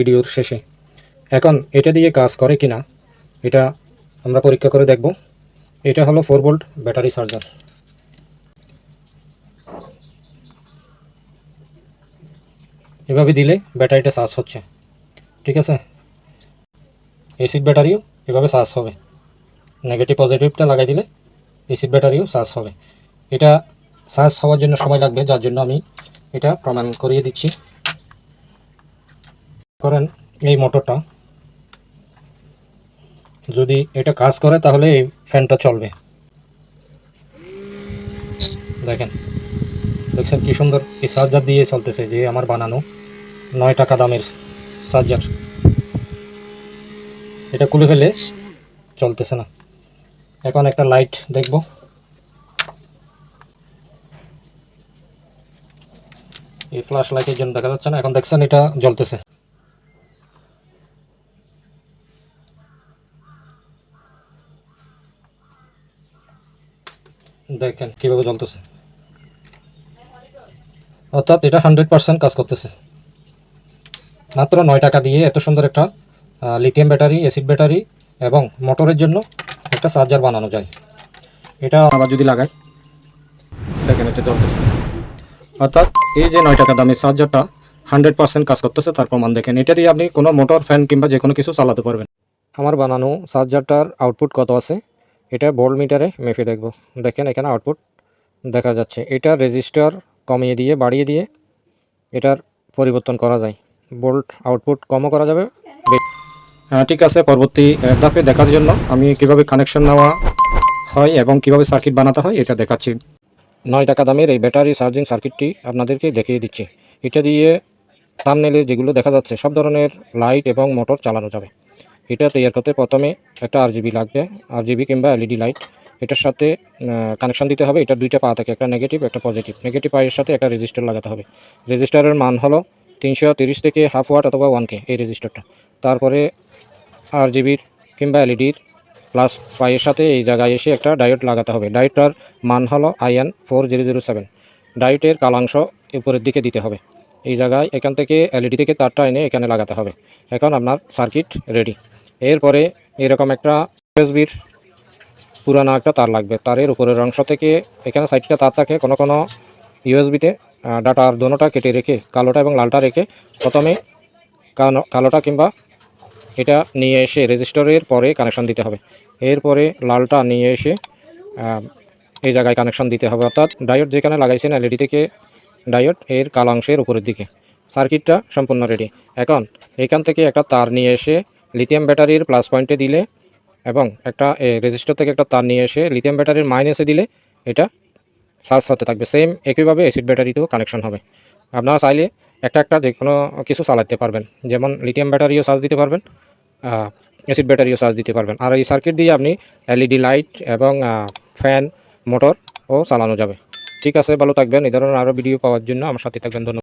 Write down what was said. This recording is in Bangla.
ভিডিওর শেষে। এখন এটা দিয়ে কাজ করে কিনা, এটা আমরা পরীক্ষা করে দেখব। এটা হলো ফোর ভোল্ট ব্যাটারি চার্জার। এভাবে দিলে ব্যাটারিটা চার্জ হচ্ছে। ঠিক আছে? এসিড ব্যাটারিও এভাবে চার্জ হবে। নেগেটিভ, পজিটিভটা লাগাই দিলে এসিড ব্যাটারিও চার্জ হবে। এটা চার্জ হওয়ার জন্য সময় লাগবে, যার জন্য আমি এটা প্রমাণ করিয়ে দিচ্ছি। করেন এই মোটরটা। যদি এটা কাজ করে, তাহলে এই ফ্যানটা চলবে। দেখেন, দেখছেন কি সুন্দর এই চার্জার দিয়ে চলতেছে যে আমার বানানো নয় টাকা দামের চার্জার এটা খুলে ফেলে চলতেছে না। এখন একটা লাইট দেখব। এই ফ্ল্যাশ লাইটের জন্য দেখা যাচ্ছে না, এখন দেখছেন এটা জ্বলতেছে। দেখেন, কীভাবে জ্বলতেছে। অর্থাৎ এটা হান্ড্রেড পার্সেন্ট কাজ করতেছে। মাত্র নয় টাকা দিয়ে এত সুন্দর একটা লিথিয়াম ব্যাটারি অ্যাসিড ব্যাটারি এবং মোটরের জন্য একটা চার্জার বানানো যায়। এটা আবার যদি লাগাই, দেখেন এটা চলতেছে অর্থাৎ এই যে নয় টাকা দামের চার্জারটা হান্ড্রেড পার্সেন্ট কাজ করতেছে, তার প্রমাণ দেখেন। এটা দিয়ে আপনি কোনো মোটর ফ্যান কিংবা যে কোনো কিছু চালাতে পারবেন। আমার বানানো চার্জারটার আউটপুট কত আছে? এটা ভোল্ট মিটারে মেপে দেখব। দেখেন এখানে আউটপুট দেখা যাচ্ছে। এটা রেজিস্টার কমিয়ে দিয়ে, বাড়িয়ে দিয়ে এটার পরিবর্তন করা যায়। ভোল্ট আউটপুট কমও করা যাবে। হ্যাঁ ঠিক আছে, পরবর্তী ধাপে দেখার জন্য আমি কীভাবে কানেকশন নেওয়া হয় এবং কীভাবে সার্কিট বানাতে হয় এটা দেখাচ্ছি। নয় টাকা দামের এই ব্যাটারি চার্জিং সার্কিটটি আপনাদেরকে দেখিয়ে দিচ্ছি। এটা দিয়ে থামনেলে যেগুলো দেখা যাচ্ছে, সব ধরনের লাইট এবং মোটর চালানো যাবে। এটা তৈরি করতে প্রথমে একটা আরজিবি লাগবে আরজিবি কিংবা এলইডি লাইট এটার সাথে কানেকশান দিতে হবে। এটা দুইটা পা থাকে একটা নেগেটিভ একটা পজিটিভ নেগেটিভ পায়ের সাথে একটা রেজিস্টার লাগাতে হবে। রেজিস্টারের মান হলো তিনশো তিরিশ থেকে হাফ ওয়াট অথবা ওয়ান কে এই রেজিস্টারটা তারপরে আরজিবির কিংবা এলইডির প্লাস পায়ের সাথে এই জায়গায় এসে একটা ডায়োড লাগাতে হবে। ডায়োডটার মান হলো IN four zero zero seven ডায়োডের কালাংশ উপরের দিকে দিতে হবে। এই জায়গায় এখান থেকে এলইডি থেকে তারটা এনে এখানে লাগাতে হবে। এখন আপনার সার্কিট রেডি এরপরে এরকম একটা ইউএসবির পুরানো একটা তার লাগবে। তারের উপরের অংশ থেকে এখানে সাইডটা তার থাকে কোনো কোনো ইউএসবিতে ডাটার দোনোটা কেটে রেখে, কালোটা এবং লালটা রেখে প্রথমে কালো- কালোটা কিংবা এটা নিয়ে এসে রেজিস্টারের পরে কানেকশন দিতে হবে। এরপরে লালটা নিয়ে এসে এই জায়গায় কানেকশন দিতে হবে। অর্থাৎ ডায়োড যেখানে লাগাইছেন এলইডি থেকে ডায়োড এর কালাংশের উপরের দিকে। সার্কিটটা সম্পূর্ণ রেডি এখন এখান থেকে একটা তার নিয়ে এসে লিথিয়াম ব্যাটারির প্লাস পয়েন্টে দিলে এবং একটা রেজিস্টার থেকে একটা তার নিয়ে এসে লিথিয়াম ব্যাটারির মাইনাসে দিলে এটা চার্জ হতে থাকবে। সেম একইভাবে অ্যাসিড ব্যাটারিতেও কানেকশন হবে। আপনারা চাইলে একটা একটা যে কোনো কিছু চালাতে পারবেন। যেমন লিথিয়াম ব্যাটারিও চার্জ দিতে পারবেন অ্যাসিড ব্যাটারিও চার্জ দিতে পারবেন। আর এই সার্কিট দিয়ে আপনি এলইডি লাইট এবং ফ্যান মোটর ও চালানো যাবে। ঠিক আছে ভালো থাকবেন। এই ধরনের আরও ভিডিও পাওয়ার জন্য আমার সাথে থাকবেন। ধন্যবাদ।